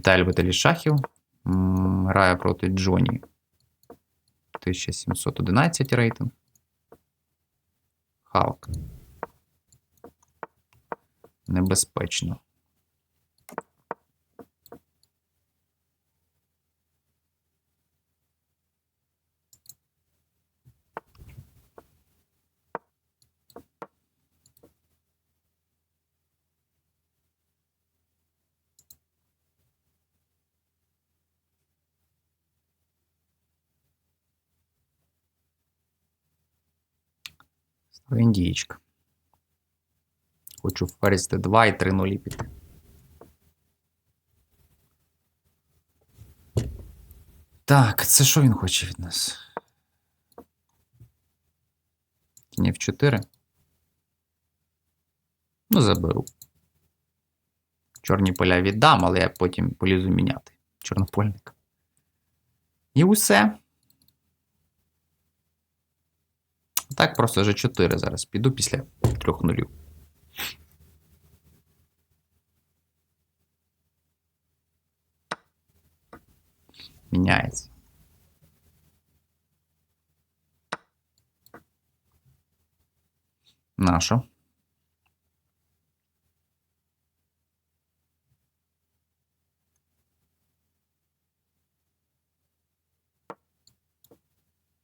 Віталій любителі шахів. Грає проти Джоні. 1711 рейтинг. Халк. Небезпечно. Індієчка. Хочу ферзь d2 і 3 нулі піти. Так, це що він хоче від нас? Кінь F4. Ну, заберу. Чорні поля віддам, але я потім полізу міняти. Чорнопольник. І усе. Так, просто G4 зараз піду після трьох нулів. Міняється. Нащо?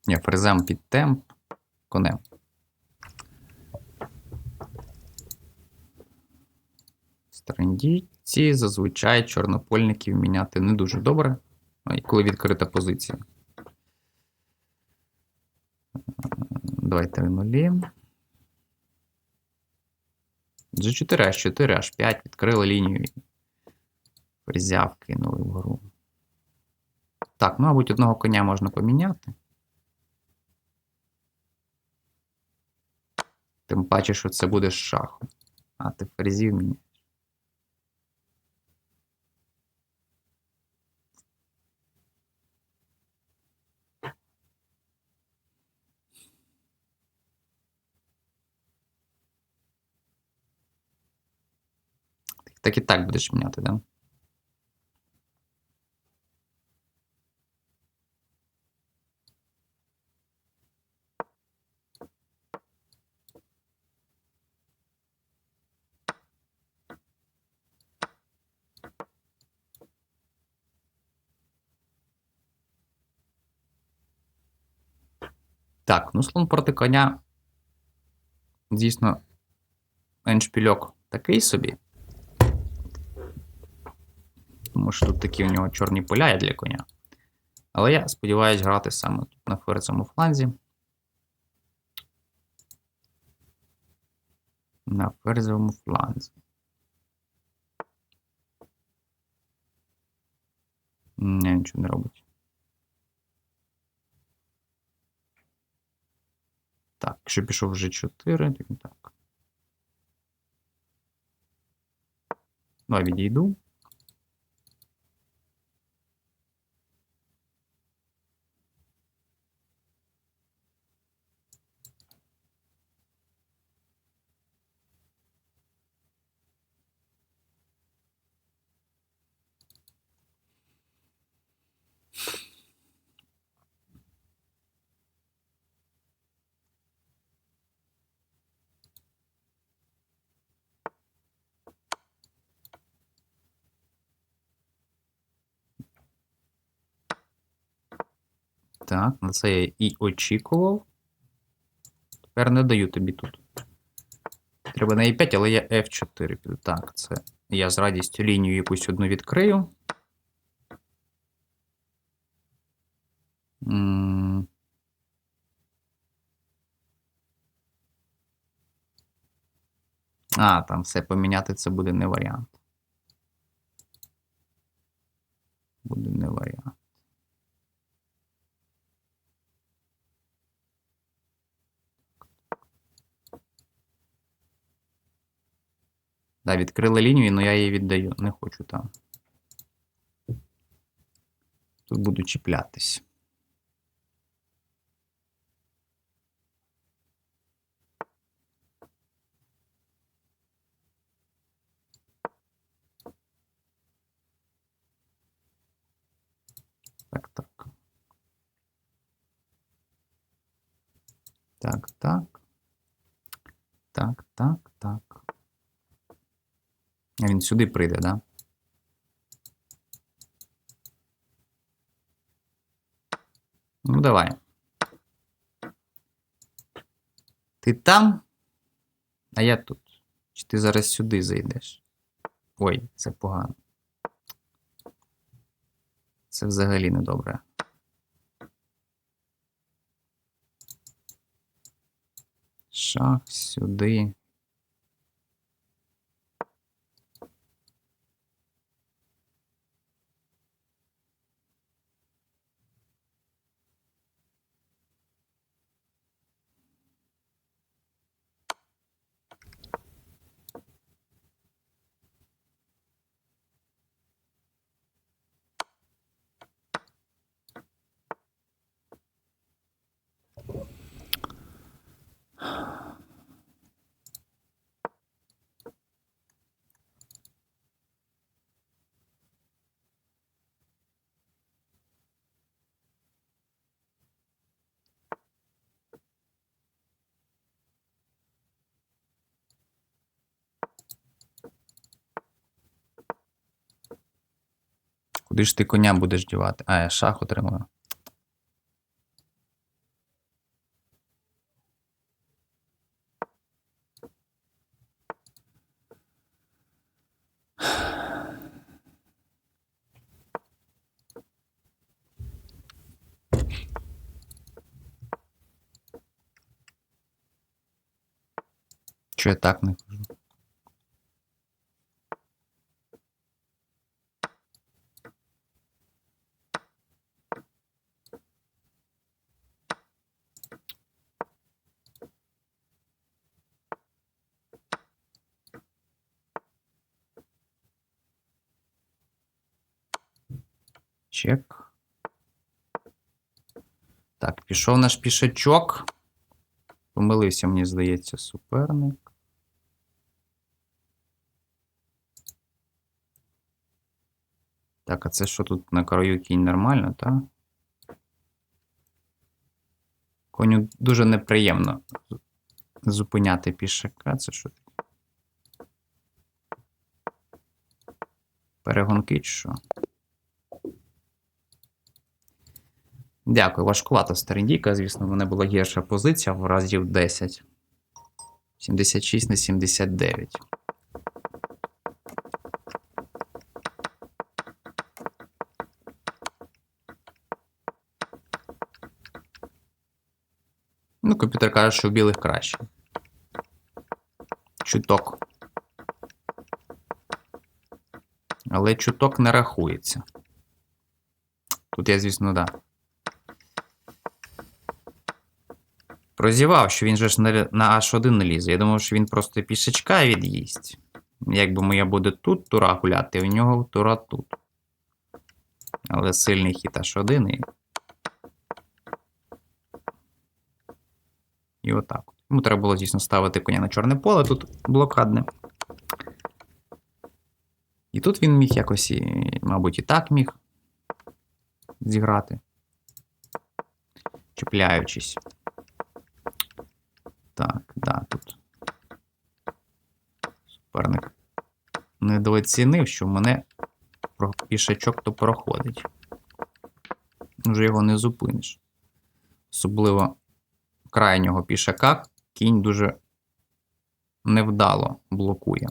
Ні, фрезем під темп конем. Стрендійці зазвичай чорнопольників міняти не дуже добре, ну, коли відкрита позиція. Давай 3 нулі. G4, H4, H5 відкрили лінію і кинули вгору. Так, мабуть, одного коня можна поміняти. Паче, що це буде шахом. А ти ферзів міняєш. Так і так будеш міняти, да? Так, ну слон проти коня. Дійсно, еншпільок такий собі. Тому що тут такі у нього чорні поля є для коня. Але я сподіваюся грати саме тут на ферзовому фланзі. На ферзовому фланзі. Ні, нічого не робить. Так, якщо пішов вже 4, то так. Давай відійду. Так, на це я і очікував. Тепер не даю тобі тут. Треба на E5, але я F4 піду. Так, це я з радістю лінію якусь одну відкрию. А, там все поміняти це буде не варіант. Да, відкрили лінію, але я її віддаю. Не хочу там. Тут буду чіплятись. Так, так. Так, так. Так, так, так він сюди прийде, да? Ну, давай. Ти там? А я тут. Чи ти зараз сюди зайдеш? Ой, це погано. Це взагалі не добре. Шах сюди. Куди ж ти коня будеш дівати? А, я шах отримую. Чого я так не кажу? Чек. Так, пішов наш пішачок. Помилився, мені здається, суперник. Так, а це що тут на краю кінь нормально, так? Коню дуже неприємно зупиняти пішака. Це що? таке? Перегонки чи що? Дякую, важкувато старендійка. Звісно, в мене була гірша позиція в разів 10. 76 на 79. Ну, комп'ютер каже, що у білих краще. Чуток. Але чуток не рахується. Тут я, звісно, да. Прозівав, що він же ж на, на H1 не лізе. Я думав, що він просто пішечка від'їсть. Якби моя буде тут тура гуляти, у нього тура тут. Але сильний хід H1 і. І отак. Йому треба було, звісно, ставити коня на чорне поле, тут блокадне. І тут він міг якось, і, мабуть, і так міг зіграти. Чіпляючись. Так, да, тут. Суперник недооцінив, що мене пішачок то проходить. Вже його не зупиниш. Особливо крайнього пішака кінь дуже невдало блокує.